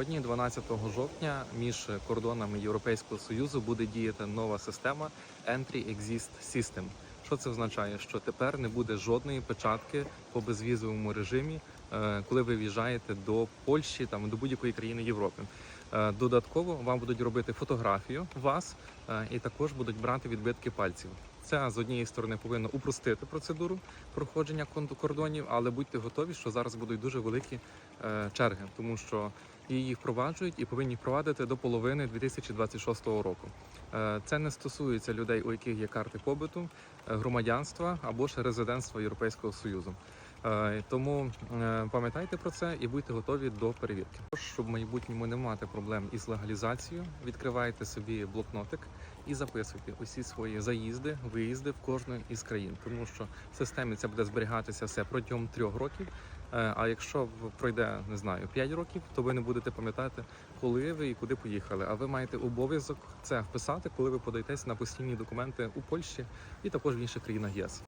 сьогодні, 12 жовтня, між кордонами Європейського союзу буде діяти нова система Entry-Exist System. Що це означає? Що тепер не буде жодної печатки по безвізовому режимі, е, коли ви в'їжджаєте до Польщі там до будь-якої країни Європи. Е, Додатково вам будуть робити фотографію вас е, і також будуть брати відбитки пальців. Це з однієї сторони повинно упростити процедуру проходження кордонів, але будьте готові, що зараз будуть дуже великі черги, тому що її впроваджують і повинні впровадити до половини 2026 року. Е, Це не стосується людей, у яких є карти побиту, е, громадянства або ж резидентства Європейського союзу. Е, Тому е, пам'ятайте про це і будьте готові до перевірки. Щоб в майбутньому не мати проблем із легалізацією, відкривайте собі блокнотик і записуйте усі свої заїзди, виїзди в кожну із країн, тому що в системі це буде зберігатися все протягом трьох років. Е, А якщо пройде не знаю 5 років, то ви не будете пам'ятати, коли ви і куди поїхали. А ви маєте обов'язок це вписати, коли ви подаєтесь на постійні документи у Польщі і також в інших країнах ЄС.